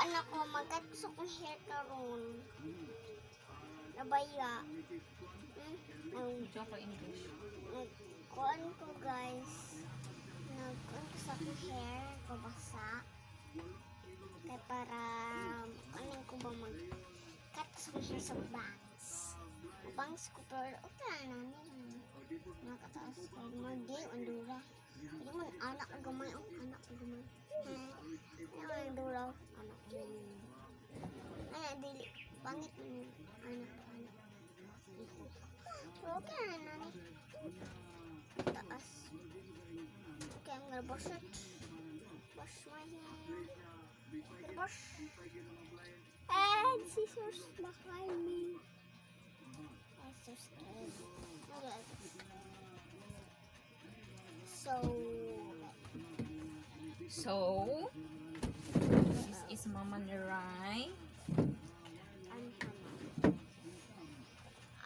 anak ko magkatusok ng hair karon. Nabaya. Hmm? Joke English. nagkuhan ko guys. Nagkuhan ko sa akong hair. Pabasa. Kaya para ano ko ba mag cut sa akong hair sa bangs. Bangs ko pero okay na namin. Nakataas ko. Hindi, andura. Hindi mo anak ka gamay. Oh, anak ka gamay. Ha? Hindi okay na nani. Taas. Okay, I'm gonna brush it. Brush my hair. Brush. And scissors behind me. I'm so scared. Okay. So, So, this is Mama Nirai. I'm.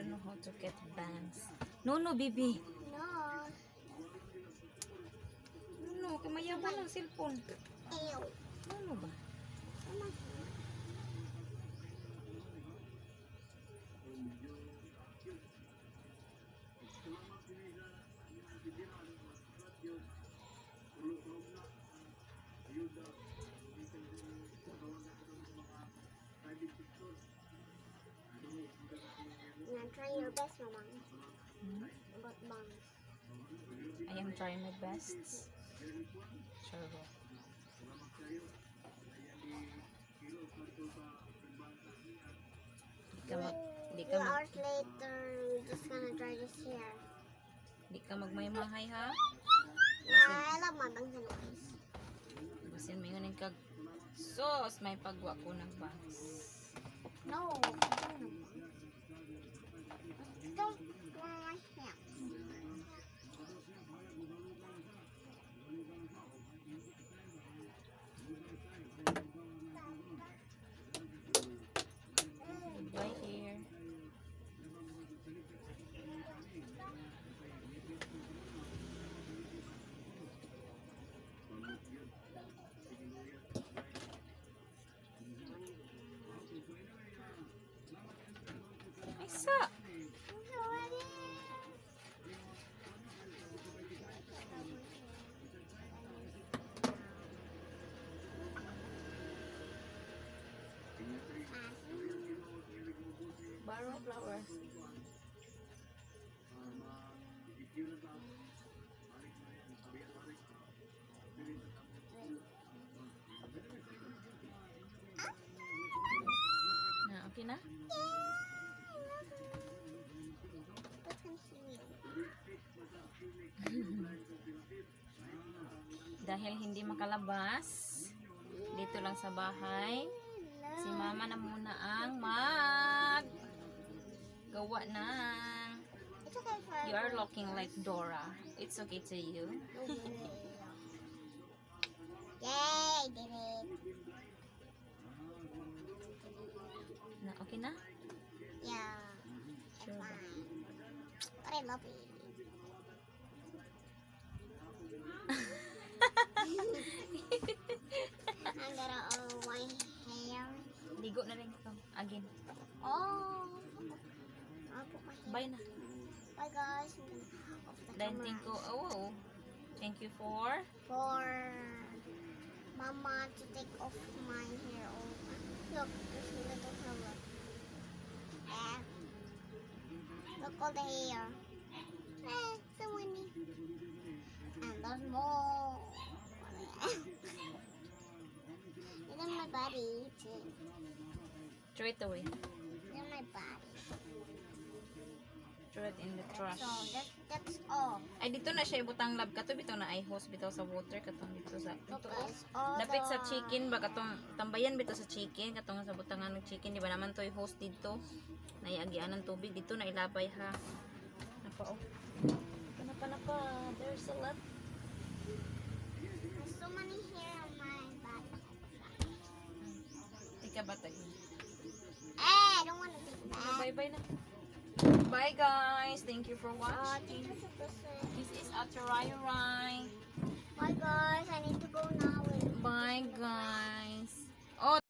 don't know how to get bangs. No, no, baby. No. No, no. Kamayaban ng cellphone. Ew. Ano ba? Come on. Yeah, try your best, Mama. Hmm? About bangs. I am trying my best. Sure. ho. Di ka mag... Di ka mag... hours later, we're just gonna dry this hair. Di ka magmaymahay ha? Love my bangs anyways. Basin may ngunin kag... Sos! May pagwa ko ng bangs. No, Ay, sa! Barrow flower. Na, okay na? Dahil hindi makalabas, dito lang sa bahay, si mama na muna ang mag gawa ng you are looking like Dora. It's okay to you. Yay, did it. Na, okay na? Yeah, Sure. But I love it. I'm gonna oil my hair. Ligo na rin ito. Again. Oh. Bye na. Bye guys. Then thank you. Oh, thank you for for Mama to take off my hair. Oh, look, there's a little hair. Eh, look all the hair. Eh, so windy. And there's more. Throw it away. Then my body. Throw it in the trash. So, that, that's all. Ay, dito na siya ibutang lab kato bitaw na ay hose bitaw sa water katong dito sa dito. all Dapit sa chicken ba katong tambayan bitaw sa chicken katong sa butangan ng chicken di ba naman toy host dito. Naiagian ng tubig dito na ilabay ha. Napa oh. Napa napa there's a lot. There's so many hair on my back. Ika ba tagi? Take that. Bye bye na. Bye guys. Thank you for watching. This is Atarai Rai. Bye guys, I need to go now. Bye guys. Oh,